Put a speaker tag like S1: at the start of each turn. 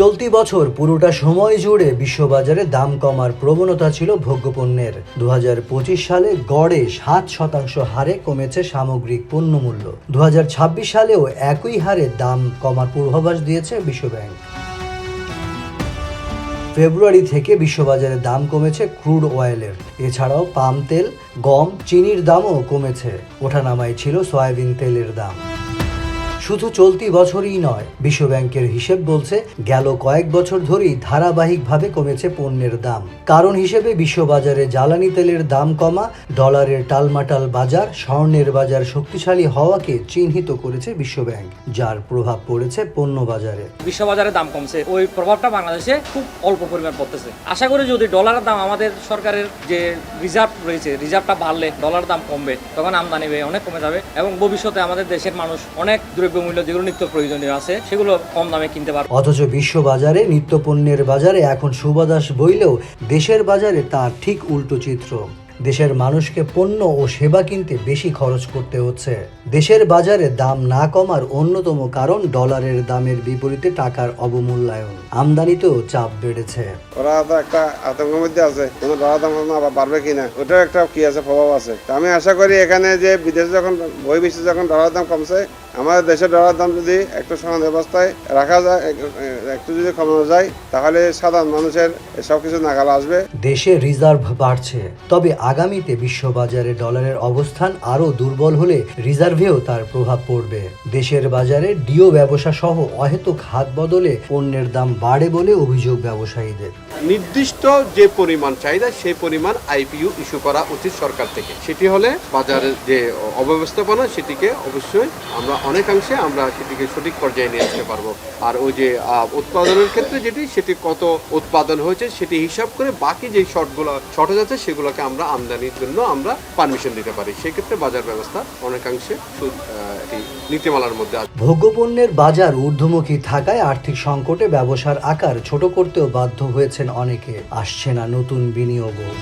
S1: চলতি বছর পুরোটা সময় জুড়ে বিশ্ববাজারে দাম কমার প্রবণতা ছিল ভোগ্যপণ্যের। দু হাজার পঁচিশ সালে গড়ে সাত শতাংশ হারে কমেছে সামগ্রিক পণ্যমূল্য। দু হাজার ছাব্বিশ সালেও একই হারে দাম কমার পূর্বাভাস দিয়েছে বিশ্বব্যাংক। ফেব্রুয়ারি থেকে বিশ্ববাজারে দাম কমেছে ক্রুড অয়েলের। এছাড়াও পাম তেল, গম, চিনির দামও কমেছে। ওঠানামায় ছিল সয়াবিন তেলের দাম। শুধু চলতি বছরই নয়, বিশ্বব্যাংকের হিসেব বলছে গেল কয়েক বছর ধরেই ধারাবাহিকভাবে কমেছে পণ্যের দাম। কারণ হিসেবে বিশ্ববাজারে জ্বালানি তেলের দাম কমা, ডলারের টালমাটাল বাজার, স্বর্ণের বাজার শক্তিশালী হওয়াকে চিহ্নিত করেছে বিশ্বব্যাংক, যার প্রভাব পড়েছে পণ্য বাজারে।
S2: বিশ্ববাজারে দাম কমছে। ওই প্রভাবটা বাংলাদেশে খুব অল্প পরিমাণ পড়তেছে। আশা করি যদি ডলারের দাম আমাদের সরকারের যে রিজার্ভ রয়েছে, রিজার্ভটা বাড়লে ডলার দাম কমবে, তখন আমদানি অনেক কমে যাবে এবং ভবিষ্যতে আমাদের দেশের মানুষ অনেক দ্রব্যমূল্য, যেগুলো নিত্য প্রয়োজনীয় আছে, সেগুলো কম দামে কিনতে পারবে।
S1: অথচ বিশ্ববাজারে নিত্যপণ্যের বাজারে এখন সুবাদাস বইলেও দেশের বাজারে তার ঠিক উল্টো চিত্র। দেশের মানুষকে পণ্য ও সেবা কিনতে বেশি খরচ করতে হচ্ছে। দেশের বাজারে দাম না কমার অন্যতম কারণ ডলারের দামের বিপরীতে টাকার অবমূল্যায়ন। আমদানিতেও চাপ বেড়েছে।
S3: ওরা তো একটা আতঙ্কের মধ্যে আছে। কোনো ডলার দাম আবার বাড়বে কিনা ওটাও একটা কি আছে প্রভাব আছে। আমি আশা করি এখানে যে বিদেশে যখন বহির্বিশ্বে যখন ডলার দাম কমছে আমাদের দেশের ডলার দাম যদি একটু সমান অবস্থায় রাখা যায় একটু যদি কমানো যায় তাহলে সাধারণ মানুষের সবকিছু নাগাল আসবে।
S1: দেশে রিজার্ভ বাড়ছে। তবে আগামীতে বিশ্ববাজারে ডলারের অবস্থান আরও দুর্বল হলে রিজার্ভেও তার প্রভাব পড়বে। দেশের বাজারে ডিও ব্যবসা সহ অহেতুক হাত বদলে পণ্যের দাম বাড়ে বলে অভিযোগ ব্যবসায়ীদের।
S4: নির্দিষ্ট যে পরিমাণ চাহিদা, সেই পরিমাণ আইপিইউ ইস্যু করা উচিত সরকার থেকে। সেটি হলে বাজারের যে অব্যবস্থাপনা, সেটিকে অবশ্যই আমরা অনেকাংশে আমরা সেটিকে সঠিক পর্যায়ে নিয়ে আসতে পারব। আর ওই যে উৎপাদনের ক্ষেত্রে যেটি, সেটি কত উৎপাদন হয়েছে, সেটি হিসাব করে বাকি যে শর্টগুলো শর্টেজ আছে সেগুলোকে আমরা আমদানির জন্য আমরা পারমিশন দিতে পারি। সেক্ষেত্রে বাজার ব্যবস্থা অনেকাংশে নীতিমালার মধ্যে
S1: ভোগ্যপণ্যের বাজার ঊর্ধ্বমুখী থাকায় আর্থিক সংকটে ব্যবসার আকার ছোট করতেও বাধ্য হয়েছেন অনেকে। আসছে না নতুন বিনিয়োগও।